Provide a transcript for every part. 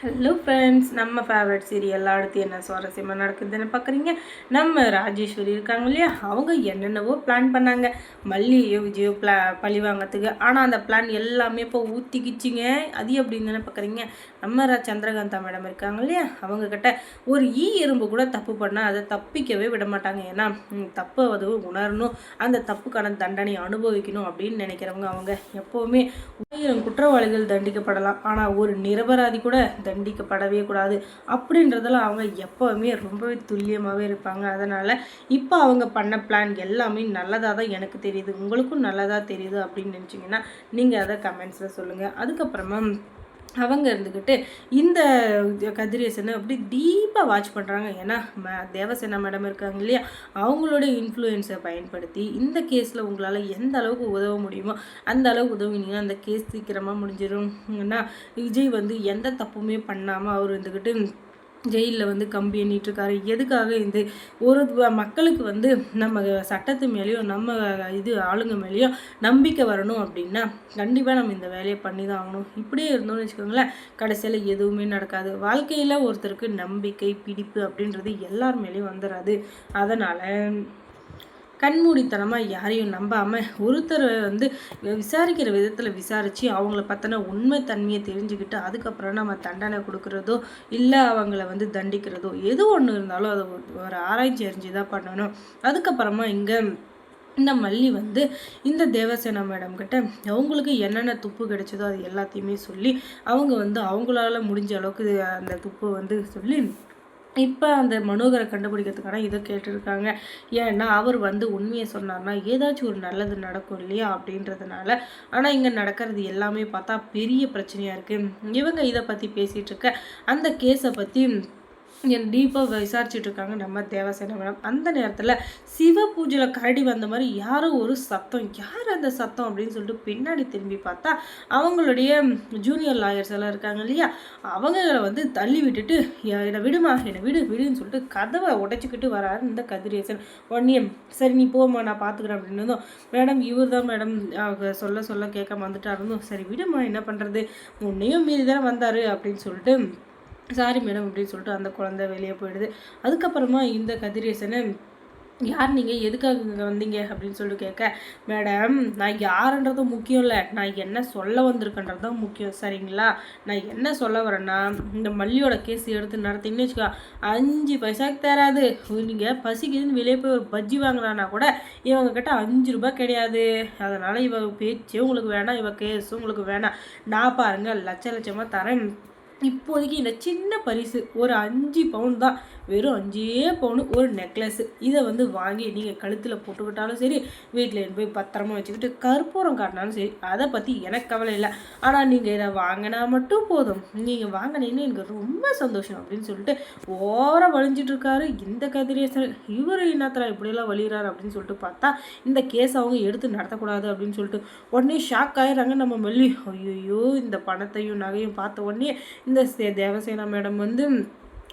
Hello friends நம்ம favourite serial அடுத்து என்ன சுவாரஸ்யமாக நடக்குதுன்னு பார்க்குறீங்க நம்ம ராஜேஸ்வரி இருக்காங்க இல்லையா? அவங்க என்னென்னவோ பிளான் பண்ணாங்க. மல்லியோ விஜயோ பிளா பழி வாங்கிறதுக்கு. ஆனால் அந்த பிளான் எல்லாமே இப்போ ஊற்றிக்கிச்சிங்க அது அப்படின்னு தானே பார்க்குறீங்க நம்ம ரா சந்திரகாந்தா மேடம் இருக்காங்க இல்லையா? அவங்கக்கிட்ட ஒரு ஈ எறும்பு கூட தப்பு பண்ணால் அதை தப்பிக்கவே விட மாட்டாங்க. ஏன்னா தப்பு அது உணரணும். அந்த தப்புக்கான தண்டனை அனுபவிக்கணும் அப்படின்னு நினைக்கிறவங்க அவங்க எப்போவுமே. ஆயிரம் குற்றவாளிகள் தண்டிக்கப்படலாம். ஆனால் ஒரு நிரபராதி கூட தண்டிக்கப்படவே கூடாது. அப்படின்றதெல்லாம் அவங்க எப்போவுமே ரொம்பவே துல்லியமாகவே இருப்பாங்க. அதனால் இப்போ அவங்க பண்ண பிளான் எல்லாமே நல்லதாக தான் எனக்கு தெரியுது. உங்களுக்கும் நல்லதாக தெரியுது அப்படின்னு நினச்சிங்கன்னா நீங்கள் அதை கமெண்ட்ஸில் சொல்லுங்கள் அதுக்கப்புறமா அவங்க இருந்துக்கிட்டு இந்த கதிரேசனை அப்படி டீப்பாக வாட்ச் பண்ணுறாங்க ஏன்னா ம தேவசேனா மேடம் இருக்காங்க இல்லையா? அவங்களோட இன்ஃப்ளூயன்ஸை பயன்படுத்தி இந்த கேஸில் உங்களால் எந்த அளவுக்கு உதவ முடியுமோ அந்த அளவுக்கு உதவினீங்கன்னா அந்த கேஸ் சீக்கிரமாக முடிஞ்சிடும் விஜய் வந்து எந்த தப்புமே பண்ணாமல் அவர் இருந்துக்கிட்டு ஜெயிலில் வந்து கம்பி எண்ணிட்டுருக்காரு. எதுக்காக இந்த ஒரு மக்களுக்கு வந்து நம்ம சட்டத்து மேலேயும் நம்ம இது ஆளுங்க மேலேயும் நம்பிக்கை வரணும் அப்படின்னா கண்டிப்பாக நம்ம இந்த வேலையை பண்ணி தான் ஆகணும். இப்படியே இருந்தோம்னு வச்சுக்கோங்களேன் கடைசியில் எதுவுமே நடக்காது. வாழ்க்கையில் ஒருத்தருக்கு நம்பிக்கை பிடிப்பு அப்படின்றது எல்லார் மேலேயும் வந்துடாது அதனால் கண்மூடித்தனமாக யாரையும் நம்பாமல் ஒருத்தரை வந்து விசாரிக்கிற விதத்தில் விசாரித்து அவங்கள பற்றின உண்மை தன்மையை தெரிஞ்சுக்கிட்டு அதுக்கப்புறம் நம்ம தண்டனை கொடுக்குறதோ இல்லை அவங்கள வந்து தண்டிக்கிறதோ எது ஒன்று இருந்தாலும் அதை ஒரு ஆராய்ச்சி அறிஞ்சு தான் பண்ணணும். அதுக்கப்புறமா இங்கே இந்த மல்லி வந்து இந்த தேவசேனா மேடம் கிட்ட அவங்களுக்கு என்னென்ன துப்பு கிடைச்சதோ அது எல்லாத்தையுமே சொல்லி அவங்க வந்து அவங்களால முடிஞ்ச அளவுக்கு அந்த துப்பு வந்து சொல்லி இப்போ அந்த மனோகரை கண்டுபிடிக்கிறதுக்கான இதை கேட்டுருக்காங்க. ஏன்னா அவர் வந்து உண்மையை சொன்னார்னா ஏதாச்சும் ஒரு நல்லது நடக்கும் இல்லையா அப்படின்றதுனால. ஆனால் இங்கே நடக்கிறது எல்லாமே பார்த்தா பெரிய பிரச்சனையாக இருக்குது இவங்க இதை பற்றி பேசிகிட்டு இருக்க அந்த கேஸை பற்றி என் டீப்பாக விசாரிச்சுட்டு இருக்காங்க நம்ம தேவசேனம் மேடம் அந்த நேரத்தில் சிவ பூஜையில் கரடி வந்த மாதிரி யாரோ ஒரு சத்தம் யார் அந்த சத்தம் அப்படின்னு சொல்லிட்டு பின்னாடி திரும்பி பார்த்தா அவங்களுடைய ஜூனியர் லாயர்ஸ் எல்லாம் இருக்காங்க இல்லையா? அவங்கள வந்து தள்ளி விட்டுட்டு என்னை விடுமா என்னை விடு விடுன்னு சொல்லிட்டு கதவை உடைச்சிக்கிட்டு வராரு இந்த கதிரேசன். ஒன்னியம் சரி நீ போமா நான் பார்த்துக்கிறேன் அப்படின்னு மேடம் இவர் தான் மேடம் சொல்ல சொல்ல கேட்காம வந்துட்டாருந்தோம் சரி விடுமா என்ன பண்ணுறது உன்னையும் மீறி தானே வந்தார் அப்படின்னு சொல்லிட்டு சாரி மேடம் அப்படின்னு சொல்லிட்டு அந்த குழந்தை வெளியே போயிடுது. அதுக்கப்புறமா இந்த கதிரேசனை யார் நீங்கள் எதுக்காக இங்கே வந்தீங்க? அப்படின்னு சொல்லிட்டு கேட்க மேடம் நான் யாருன்றதும் முக்கியம் இல்லை. நான் என்ன சொல்ல வந்திருக்கேன்றது தான் முக்கியம். சரிங்களா? நான் என்ன சொல்ல வரேன்னா இந்த மல்லியோட கேஸ் எடுத்து நடத்திங்கன்னு வச்சுக்கோ அஞ்சு பைசாக்கு தராது. நீங்கள் பசிக்குதுன்னு வெளியே போய் ஒரு பஜ்ஜி வாங்கினானா கூட இவங்க கிட்ட அஞ்சு ரூபாய் கிடையாது. அதனால் இவ பேச்சு உங்களுக்கு வேணாம். இவ கேஸும் உங்களுக்கு வேணாம். நான் பாருங்கள் லட்ச லட்சமாக தரேன். இப்போதைக்கு இந்த சின்ன பரிசு ஒரு அஞ்சு பவுன் தான். வெறும் அஞ்சே பவுனு ஒரு நெக்லஸ் இதை வந்து வாங்கி நீங்கள் கழுத்தில் போட்டுக்கிட்டாலும் சரி வீட்டில் போய் பத்திரமா வச்சுக்கிட்டு கற்பூரம் காட்டினாலும் சரி அதை பற்றி எனக்கு கவலை இல்லை. ஆனால் நீங்கள் இதை வாங்கினா மட்டும் போதும். நீங்கள் வாங்கினீங்கன்னு எனக்கு ரொம்ப சந்தோஷம் அப்படின்னு சொல்லிட்டு ஓரம் வழிஞ்சிட்டு இருக்காரு இந்த கதிரேசர் இவர் என்னத்தரா இப்படியெல்லாம் வழிகிறார் அப்படின்னு சொல்லிட்டு பார்த்தா இந்த கேஸ் அவங்க எடுத்து நடத்தக்கூடாது அப்படின்னு சொல்லிட்டு உடனே ஷாக் ஆயிடுறாங்க நம்ம மெல்லி ஐயோ இந்த பணத்தையும் நகையும் பார்த்த உடனே இந்த தேவசேனா மேடம் வந்து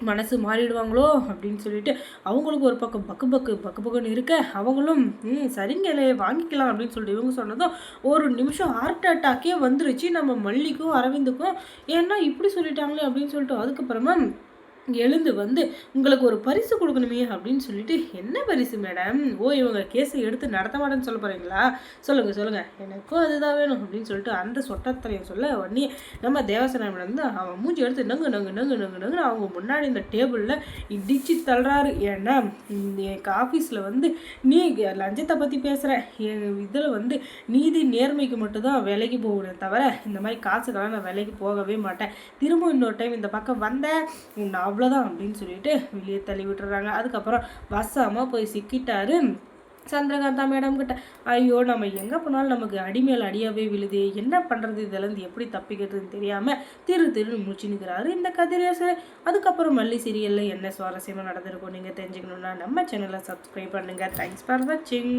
மனசு மாறிடுவாங்களோ அப்படின்னு சொல்லிட்டு அவங்களுக்கு ஒரு பக்கம் பக்கு பக்கு பக்கு பக்குன்னு இருக்க அவங்களும் ம் சரிங்களே வாங்கிக்கலாம் அப்படின்னு சொல்லிட்டு இவங்க சொன்னதும் ஒரு நிமிஷம் ஹார்ட் அட்டாக்கே வந்துருச்சு. நம்ம மல்லிக்கும் அரவிந்துக்கும் ஏன்னா இப்படி சொல்லிட்டாங்களே அப்படின்னு சொல்லிட்டு அதுக்கப்புறமா எழுந்து வந்து உங்களுக்கு ஒரு பரிசு கொடுக்கணுமே அப்படின்னு சொல்லிட்டு என்ன பரிசு மேடம்? ஓ இவங்க கேஸை எடுத்து நடத்த மாட்டேன்னு சொல்ல போகிறீங்களா சொல்லுங்கள் சொல்லுங்கள் எனக்கும் அதுதான் வேணும் அப்படின்னு சொல்லிட்டு அந்த சொட்டத்தலையை சொல்ல உடனே நம்ம தேவசனா மேடம் வந்து அவன் மூஞ்சி எடுத்து நங்கு நங்கு நங்கு நங்கு நங்கு அவங்க முன்னாடி இந்த டேபிளில் இடிச்சு தள்ளுறாரு ஏன்னா எங்கள் ஆஃபீஸில் வந்து நீ லஞ்சத்தை பற்றி பேசுகிற என் இதில் வந்து நீதி நேர்மைக்கு மட்டும்தான் வேலைக்கு போகணும் தவிர இந்த மாதிரி காசுக்கெல்லாம் நான் வேலைக்கு போகவே மாட்டேன். திரும்ப இன்னொரு டைம் இந்த பக்கம் வந்தேன். நான் அவ்வளோதான் அப்படின்னு சொல்லிட்டு வெளியே தள்ளி விட்டுறாங்க. அதுக்கப்புறம் வசாமல் போய் சிக்கிட்டாரு. சந்திரகாந்தா மேடம் கிட்ட ஐயோ நம்ம எங்கே போனாலும் நமக்கு அடிமேல் அடியாவே விழுது. என்ன பண்ணுறது இதிலேருந்து எப்படி தப்பிக்கிறதுன்னு தெரியாமல் திரு திரு முடிச்சுனுக்கிறாரு இந்த கதிரேசர். அதுக்கப்புறம் மல்லி சீரியலில் என்ன சுவாரஸ்யமாக நடந்திருக்கும் நீங்கள் தெரிஞ்சுக்கணுன்னா நம்ம சேனலை சப்ஸ்கிரைப் பண்ணுங்கள் தேங்க்ஸ் ஃபார் வாட்சிங்